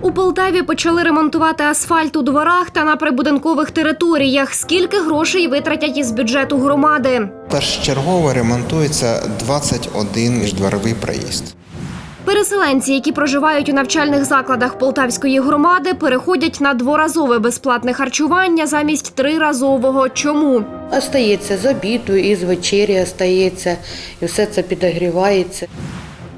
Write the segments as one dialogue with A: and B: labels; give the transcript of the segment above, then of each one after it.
A: У Полтаві почали ремонтувати асфальт у дворах та на прибудинкових територіях. Скільки грошей витратять із бюджету громади?
B: Першочергово ремонтується 21 міждворовий проїзд.
A: Переселенці, які проживають у навчальних закладах Полтавської громади, переходять на дворазове безплатне харчування замість триразового. Чому?
C: Остається з обіду і з вечері остається, і все це підогрівається.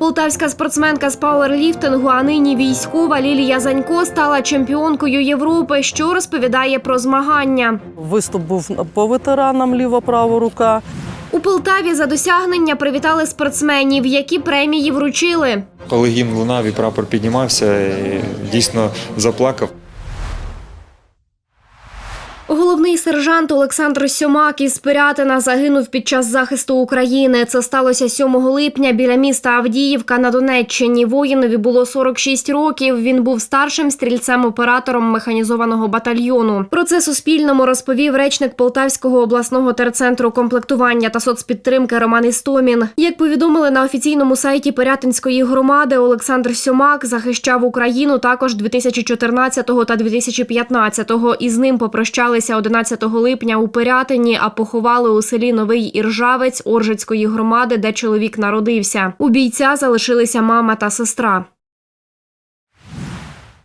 A: Полтавська спортсменка з пауерліфтингу, а нині військова Лілія Занько стала чемпіонкою Європи, що розповідає про змагання.
D: Виступ був по ветеранам ліва-права рука.
A: У Полтаві за досягнення привітали спортсменів, які премії вручили.
E: Коли гімн лунав і прапор піднімався, і дійсно заплакав.
A: Головний сержант Олександр Сьомак із Пирятина загинув під час захисту України. Це сталося 7 липня біля міста Авдіївка на Донеччині. Воїнові було 46 років. Він був старшим стрільцем-оператором механізованого батальйону. Про це Суспільному розповів речник Полтавського обласного терцентру комплектування та соцпідтримки Роман Істомін. Як повідомили на офіційному сайті Пирятинської громади, Олександр Сьомак захищав Україну також 2014 та 2015 і з ним попрощалися 11 липня у Пирятині, а поховали у селі Новий Іржавець Оржицької громади, де чоловік народився. У бійця залишилися мама та сестра.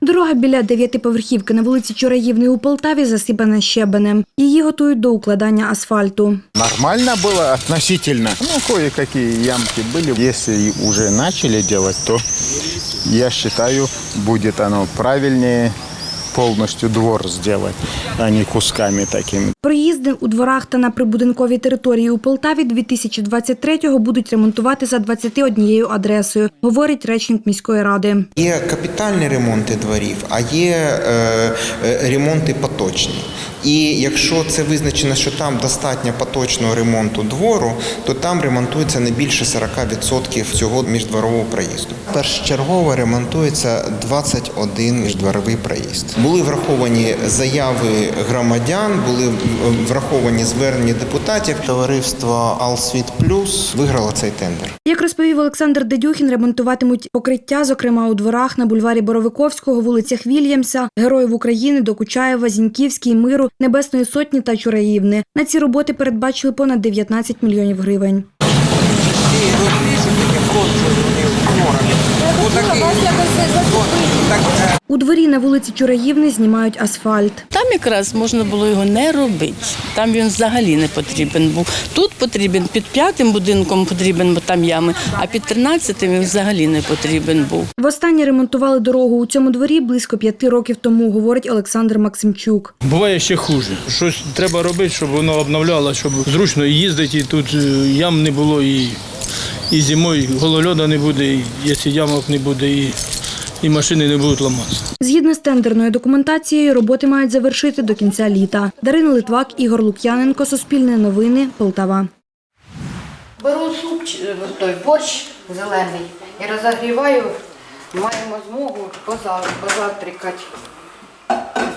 F: Дорога біля дев'ятиповерхівки на вулиці Чураївної у Полтаві засипана щебенем. Її готують до укладання асфальту.
G: Нормально было относительно. Ну, кое-какие ямки были. Если уже начали делать, то я считаю, будет оно правильнее полностью двор сделать, а не кусками такими.
F: Проїзди у дворах та на прибудинковій території у Полтаві 2023-го будуть ремонтувати за 21 адресою, говорить речник міської ради.
B: Є капітальні ремонти дворів, а є е, е, ремонти поточні. І якщо це визначено, що там достатньо поточного ремонту двору, то там ремонтується не більше 40% цього міждворового проїзду. Першочергово ремонтується 21 міждворовий проїзд. Були враховані заяви громадян, були враховані звернення депутатів. Товариство Алсвіт Плюс виграло цей тендер.
F: Як розповів Олександр Дедюхін, ремонтуватимуть покриття, зокрема у дворах на бульварі Боровиковського, вулицях Вільямса, Героїв України, Докучаєва, Зіньківський, Миру, Небесної Сотні та Чураївни. На ці роботи передбачили понад 19 мільйонів гривень. У дворі на вулиці Чураївни знімають асфальт.
H: Там якраз можна було його не робити. Там він взагалі не потрібен був. Тут потрібен, під п'ятим будинком потрібен, бо там ями, а під тринадцятим він взагалі не потрібен був.
F: Востаннє ремонтували дорогу у цьому дворі близько п'яти років тому, говорить Олександр Максимчук.
I: Буває ще хуже. Щось треба робити, щоб воно обновляло, щоб зручно їздити, і тут е, ям не було, і, і зимою голольода не буде, і якщо ямок не буде, і, і машини не будуть ламатися.
F: Згідно з тендерною документацією, роботи мають завершити до кінця літа. Дарина Литвак, Ігор Лук'яненко, Суспільне новини, Полтава.
C: Беру суп, той борщ зелений і розогріваю, маємо змогу поза- позавтракати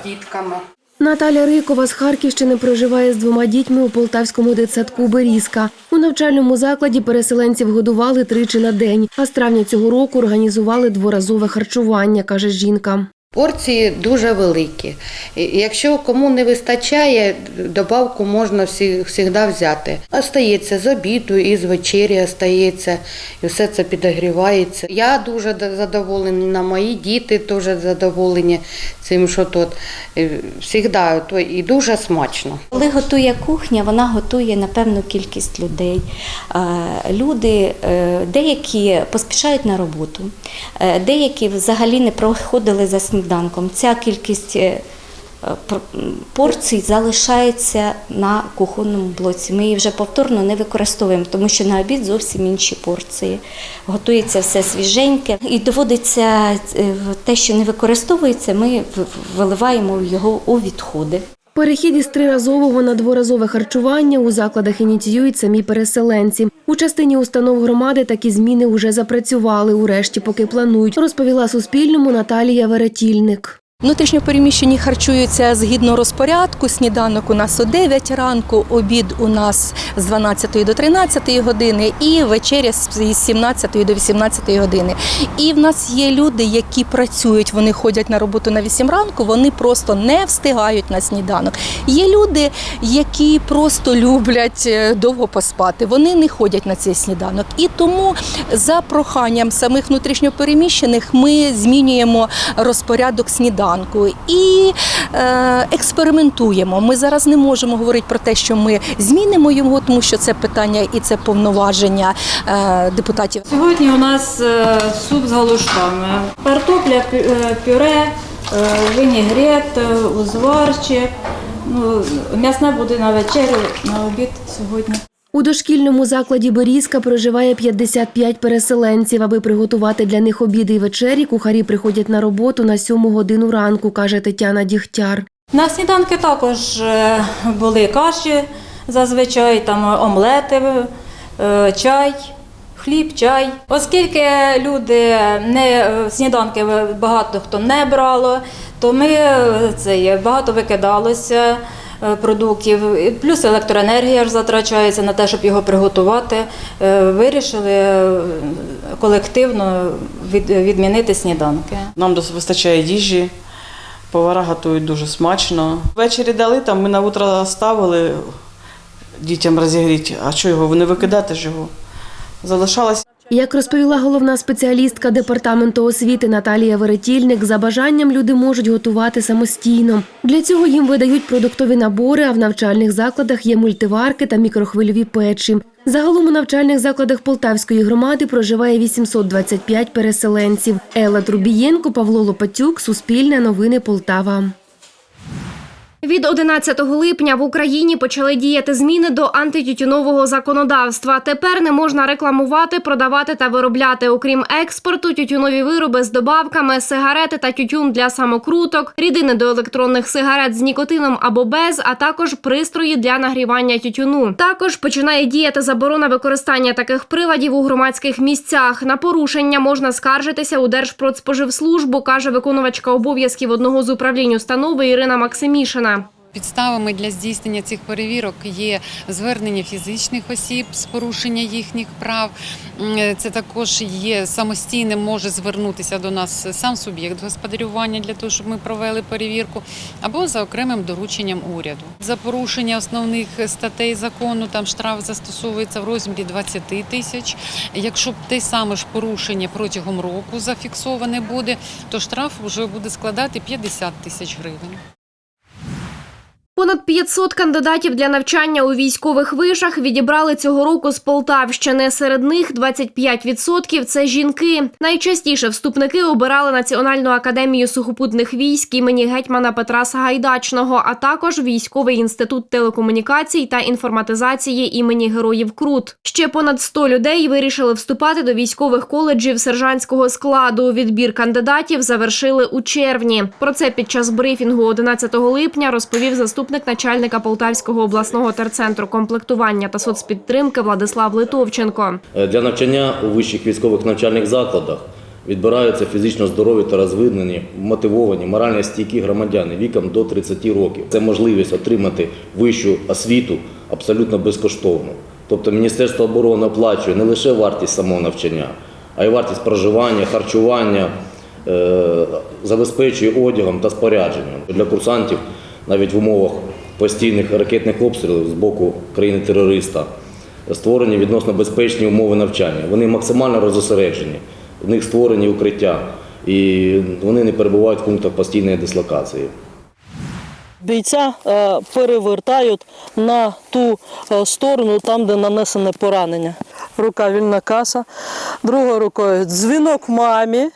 C: з дітками.
A: Наталя Рикова з Харківщини проживає з двома дітьми у полтавському дитсадку Берізка. У навчальному закладі переселенців годували тричі на день, а з травня цього року організували дворазове харчування, каже жінка.
C: Порції дуже великі. Якщо кому не вистачає, добавку можна завжди взяти. Остається з обіду і з вечері остається, і все це підогрівається. Я дуже задоволена, мої діти теж задоволені цим, що тут. Завжди і дуже смачно.
J: Коли готує кухня, вона готує на певну кількість людей. Е, Люди е, деякі поспішають на роботу, е, деякі взагалі не проходили за сніданком. Ця кількість е, м, порцій залишається на кухонному блоці. Ми її вже повторно не використовуємо, тому що на обід зовсім інші порції. Готується все свіженьке і доводиться е, те, що не використовується, ми виливаємо його у відходи.
A: Перехід із триразового на дворазове харчування у закладах ініціюють самі переселенці. У частині установ громади такі зміни вже запрацювали. Урешті, поки планують, розповіла Суспільному Наталія Веретільник.
K: Внутрішньопереміщені харчуються згідно розпорядку. Сніданок у нас о 9 ранку, обід у нас з 12 до 13 години і вечеря з 17 до 18 години. І в нас є люди, які працюють, вони ходять на роботу на 8 ранку, вони просто не встигають на сніданок. Є люди, які просто люблять е, довго поспати. Вони не ходять на цей сніданок. І тому за проханням самих внутрішньопереміщених ми змінюємо розпорядок сніданку і е, експериментуємо. Ми зараз не можемо говорити про те, що ми змінимо його, тому що це питання і це повноваження е, депутатів.
L: Сьогодні у нас е, суп з галушками, картопля, пюре, винігрет, узварчик. Ну, м'ясне буде на вечерю, на обід сьогодні.
A: У дошкільному закладі Берізка проживає 55 переселенців. Аби приготувати для них обіди і вечері, кухарі приходять на роботу на 7 годину ранку, каже Тетяна Дігтяр.
L: На сніданки також е, були каші зазвичай, там омлети, е, чай, хліб, чай. Оскільки люди не е, сніданки багато хто не брало, то ми е, це багато викидалося. Е, Продуктів, плюс електроенергія ж затрачається на те, щоб його приготувати. Е, Вирішили е, колективно відмінити сніданки.
M: Нам вистачає їжі, повара готують дуже смачно. Ввечері дали, там ми на утро ставили дітям розігріти, а що його, не викидати ж його. Залишалось.
A: Як розповіла головна спеціалістка департаменту освіти Наталія Веретільник, за бажанням люди можуть готувати самостійно. Для цього їм видають продуктові набори, а в навчальних закладах є мультиварки та мікрохвильові печі. Загалом у навчальних закладах Полтавської громади проживає 825 переселенців. Елла Трубієнко, Павло Лопатюк, Суспільне новини Полтава. Від 11 липня в Україні почали діяти зміни до антитютюнового законодавства. Тепер не можна рекламувати, продавати та виробляти, окрім експорту, тютюнові вироби з добавками, сигарети та тютюн для самокруток, рідини до електронних сигарет з нікотином або без, а також пристрої для нагрівання тютюну. Також починає діяти заборона використання таких приладів у громадських місцях. На порушення можна скаржитися у Держпродспоживслужбу, каже виконувачка обов'язків одного з управлінь установи Ірина Максимішина.
N: Підставами для здійснення цих перевірок є звернення фізичних осіб з порушення їхніх прав. Це також є самостійним, може звернутися до нас сам суб'єкт господарювання для того, щоб ми провели перевірку, або за окремим дорученням уряду. За порушення основних статей закону там штраф застосовується в розмірі 20 тисяч. Якщо те саме ж порушення протягом року зафіксоване буде, то штраф вже буде складати 50 тисяч гривень.
A: Понад 500 кандидатів для навчання у військових вишах відібрали цього року з Полтавщини. Серед них 25% – це жінки. Найчастіше вступники обирали Національну академію сухопутних військ імені гетьмана Петра Сагайдачного, а також військовий інститут телекомунікацій та інформатизації імені Героїв Крут. Ще понад 100 людей вирішили вступати до військових коледжів сержантського складу. Відбір кандидатів завершили у червні. Про це під час брифінгу 11 липня розповів заступник начальника Полтавського обласного терцентру комплектування та соцпідтримки Владислав Литовченко.
O: Е, Для навчання у вищих військових навчальних закладах відбираються фізично здорові та розвинені, мотивовані, морально стійкі громадяни віком до 30 років. Це можливість отримати вищу освіту абсолютно безкоштовно. Тобто Міністерство оборони оплачує не лише вартість самого навчання, а й вартість проживання, харчування, е, забезпечує одягом та спорядженням. Для курсантів навіть в умовах постійних ракетних обстрілів з боку країни-терориста створені відносно безпечні умови навчання. Вони максимально розосереджені, в них створені укриття, і вони не перебувають в пунктах постійної дислокації.
D: Бійця е, перевертають на ту е, сторону, там, де нанесене поранення. Рука вільна каса, другою рукою дзвінок мамі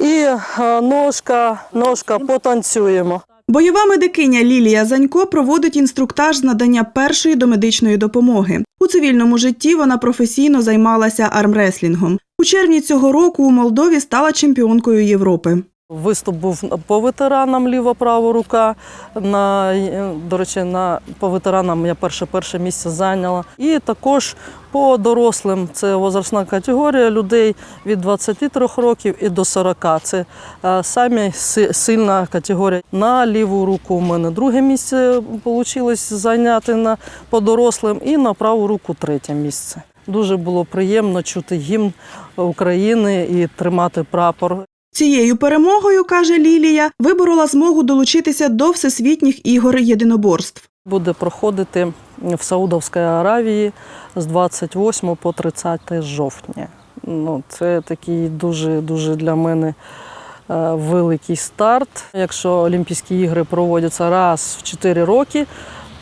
D: і е, ножка, ножка потанцюємо.
P: Бойова медикиня Лілія Занько проводить інструктаж з надання першої домедичної допомоги. У цивільному житті вона професійно займалася армреслінгом. У червні цього року у Молдові стала чемпіонкою Європи.
D: Виступ був по ветеранам ліва права рука. На, е, до речі, на, по ветеранам я перше перше місце зайняла. І також по дорослим це возрастна категорія людей від 23 років і до 40. Це е, самі сильна категорія. На ліву руку у мене друге місце вийшло зайняти на, по дорослим, і на праву руку третє місце. Дуже було приємно чути гімн України і тримати прапор.
P: Цією перемогою, каже Лілія, виборола змогу долучитися до всесвітніх ігор єдиноборств.
D: Буде проходити в Саудовській Аравії з 28 по 30 жовтня. Ну, це такий дуже дуже для мене е, великий старт. Якщо Олімпійські ігри проводяться раз в 4 роки,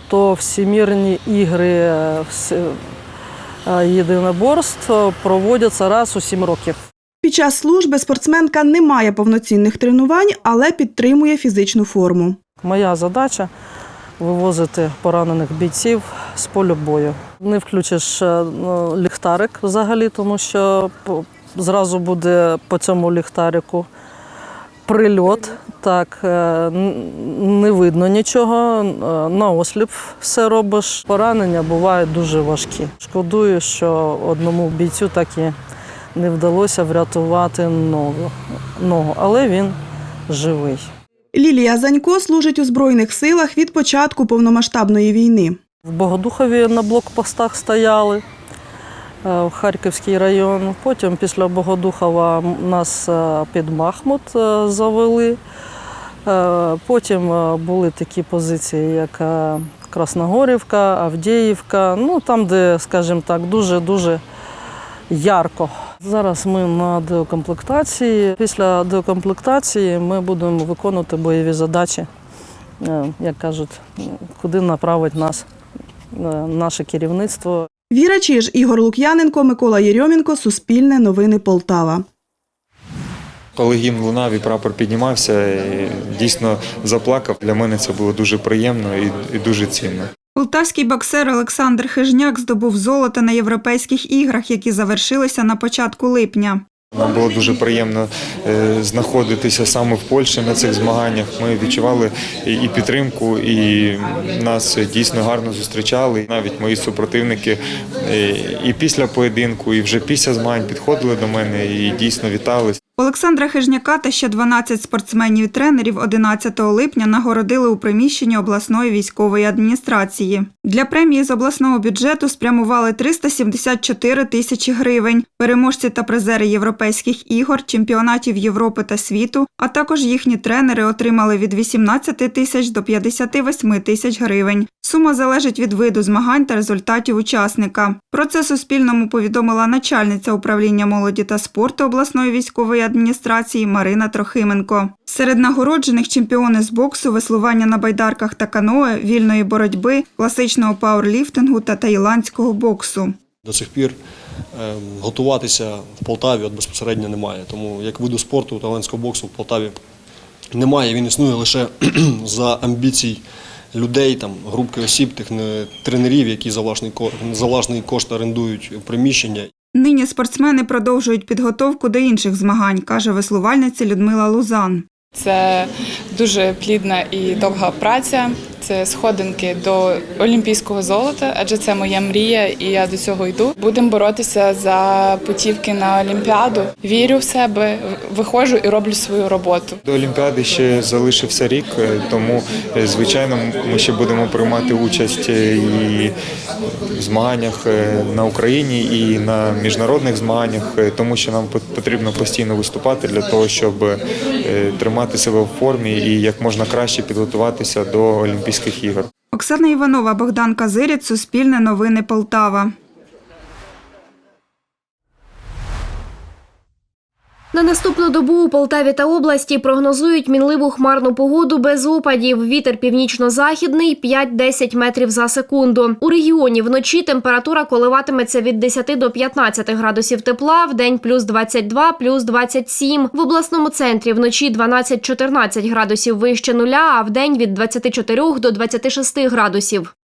D: то всімірні ігри е, е, єдиноборств проводяться раз у 7 років.
P: Під час служби спортсменка не має повноцінних тренувань, але підтримує фізичну форму.
D: Моя задача вивозити поранених бійців з поля бою. Не включиш е, ну, ліхтарик взагалі, тому що зразу буде по цьому ліхтарику прильот. Так, е, не видно нічого, е, на осліп все робиш. Поранення бувають дуже важкі. Шкодую, що одному бійцю так і не вдалося врятувати ногу, ногу але він живий.
P: Лілія Занько служить у Збройних силах від початку повномасштабної війни.
D: В Богодухові на блокпостах стояли е, в Харківський район. Потім після Богодухова нас е, під Махмут е, завели. Потім були такі позиції, як Красногорівка, Авдіївка, ну там, де, скажімо так, дуже-дуже ярко. Зараз ми на деокомплектації. Після деокомплектації ми будемо виконувати бойові задачі, е, як кажуть, куди направить нас е, наше керівництво.
P: Віра Чиж, Ігор Лук'яненко, Микола Єрьомінко, Суспільне новини Полтава.
E: Коли гімн лунав і прапор піднімався, і дійсно заплакав. Для мене це було дуже приємно і, і дуже цінно.
Q: Полтавський боксер Олександр Хижняк здобув золото на європейських іграх, які завершилися на початку липня.
E: Нам було дуже приємно е, знаходитися саме в Польщі на цих змаганнях. Ми відчували і підтримку, і нас дійсно гарно зустрічали. Навіть мої супротивники е, і після поєдинку, і вже після змагань підходили до мене і дійсно вітали.
Q: Олександра Хижняка та ще 12 спортсменів і тренерів 11 липня нагородили у приміщенні обласної військової адміністрації. Для премії з обласного бюджету спрямували 374 тисячі гривень. Переможці та призери європейських ігор, чемпіонатів Європи та світу, а також їхні тренери отримали від 18 тисяч до 58 тисяч гривень. Сума залежить від виду змагань та результатів учасника. Про це Суспільному повідомила начальниця управління молоді та спорту обласної військової адміністрації Марина Трохименко. Серед нагороджених чемпіони з боксу, веслування на байдарках та каное, вільної боротьби, класичного пауерліфтингу та таїландського боксу.
R: До цих пір е, готуватися в Полтаві от безпосередньо немає. Тому як виду спорту талантського боксу в Полтаві немає. Він існує лише за амбіцій людей, там, групки осіб, тих тренерів, які за власний кошт орендують приміщення.
Q: Нині спортсмени продовжують підготовку до інших змагань, каже веслувальниця Людмила Лузан.
S: Це дуже плідна і довга праця. Це сходинки до олімпійського золота, адже це моя мрія, і я до цього йду. Будемо боротися за путівки на Олімпіаду. Вірю в себе, виходжу і роблю свою роботу.
E: До Олімпіади ще залишився рік, е, тому е, звичайно ми ще будемо приймати участь е, і в змаганнях на Україні, і на міжнародних змаганнях, тому що нам пот- потрібно постійно виступати для того, щоб е, тримати себе в формі і як можна краще підготуватися до Олімпійських ігор.
Q: Оксана Іванова, Богдан Казиріць, Суспільне новини Полтава.
A: На наступну добу у Полтаві та області прогнозують мінливу хмарну погоду без опадів. Вітер північно-західний 5-10 метрів за секунду. У регіоні вночі температура коливатиметься від 10 до 15 градусів тепла, в день плюс 22, плюс 27. В обласному центрі вночі 12-14 градусів вище нуля, а в день від 24 до 26 градусів.